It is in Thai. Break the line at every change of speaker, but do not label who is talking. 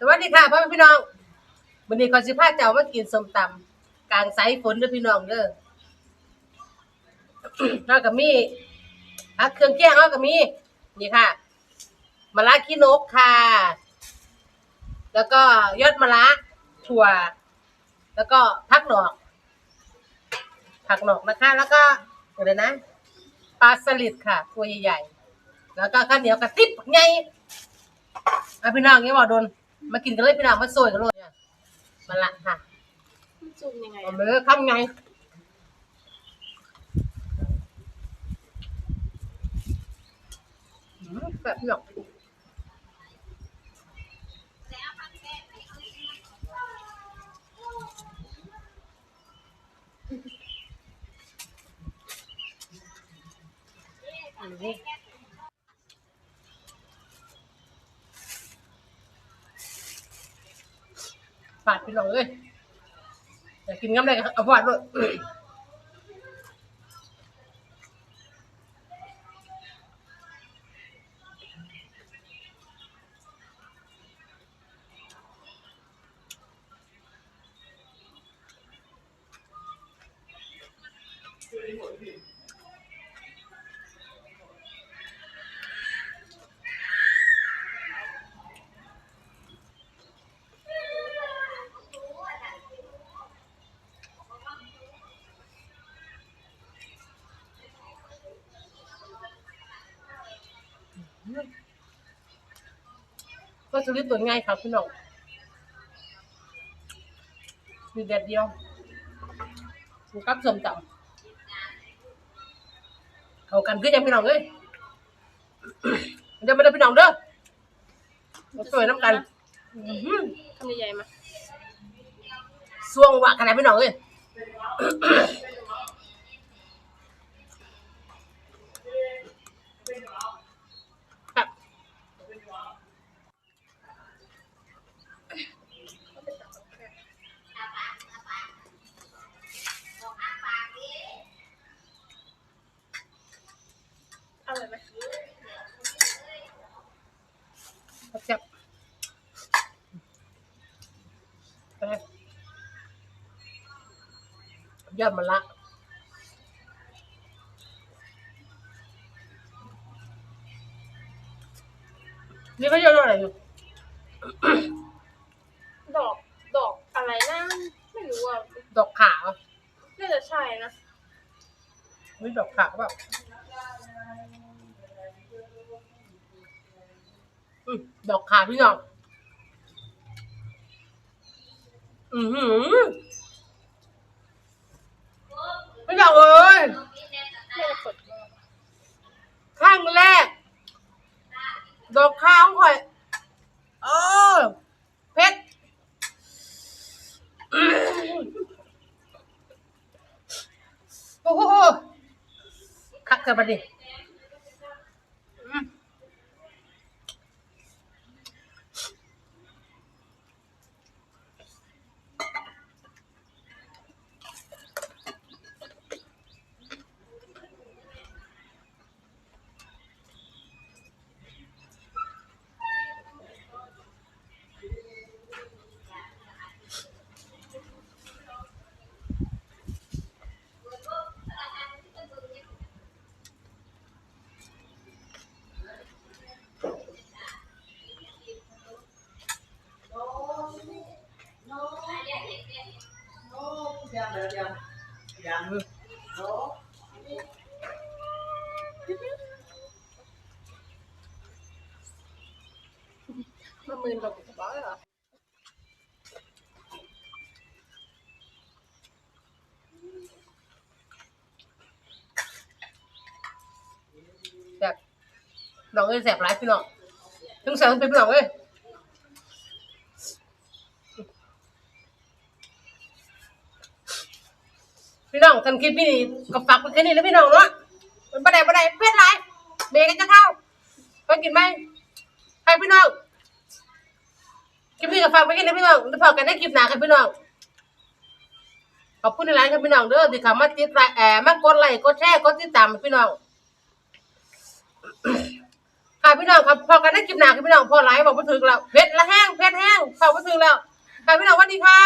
สวัสดีค่ะพ่อแม่พี่น้องวันนี้ขอสิพาเจ้ามากินส้มตำกลางสายฝนเด้อพี่น้องเด้อแล้วก็มีผักเครื่องแกงแล้วก็มีนี่ค่ะมะระขี้นกค่ะ แล้วก็ยอดมะระถั่ว แล้วก็ผักหนอก ผักหนอกนะคะ แล้วก็อะไรนะปลาสลิดค่ะตัวใหญ่ๆแล้วก็ข้าวเหนียวกระติบไงอะพี่น้องนี่บอกโดน มากินกันเลยพี่น้องมาโซยกันเลยเนี่ยมาละค่ะ
จุ่มยังไง
เอาเลยทำไงอืมแบบพี่น้องอันนี้ ฝาดพี่น้องเลยอยากกินน้ำอะไรก็เอาฝาดด้วย ก็จะรีบตัวง่ายครับพี่น้องมีแบบเดียวมีกับสมตำเขากันคือยังพี่น้องเลยเดี๋ยวมาเด้อพี่น้องเด้อมาสวยน้ำกันอื้อหือ
ทำใหญ่ๆมา
สวงวะขนาดพี่น้องเลย ครับ
อร่อยไหม
แซ่บไป ยอดมะละนี่ก็ยอดอะไรอยู่
ดอกดอกอะไรนะไม่รู้อะ
ดอกขาว
น่าจะใช่นะ
นี่ดอกขาวแบบอืมดอกขาวพี่น้องอือหือ พี่น้องเอ้ยา
จะสดมาก
ข้างแรก ดอกข้าวของข่อย เออเพชรโอ้โหคักกันไปดิ มา
มืนแบบบ้าเหรอ
แบบน้องเอ้ยแสบร้ายพี่น้องถึงแสบเป็นพี่น้องเอ้ย พี่น้องทันคลิปนี้ก็ฝากไปแค่นี้แล้วพี่น้องเนาะมันบ่ได้บ่ได้เพชรไรเบรกกันจะเข้าไปกินไหมให้พี่น้องคลิปนี้ก็ฝากไปแค่นี้พี่น้องแล้วพอกันได้คลิปหนาครับพี่น้องขอบคุณหลายๆครับพี่น้องเด้อที่เข้ามาติดไลค์แอร์มากดไลค์กดแชร์กดติดตามพี่น้องค่ะพี่น้องครับพอกันได้คลิปหนาคือพี่น้องพอไลฟ์บอกมาถึงแล้วเพชรละแห้งเพชรแห้งเขามาถึงแล้วค่ะพี่น้องสวัสดีค่ะ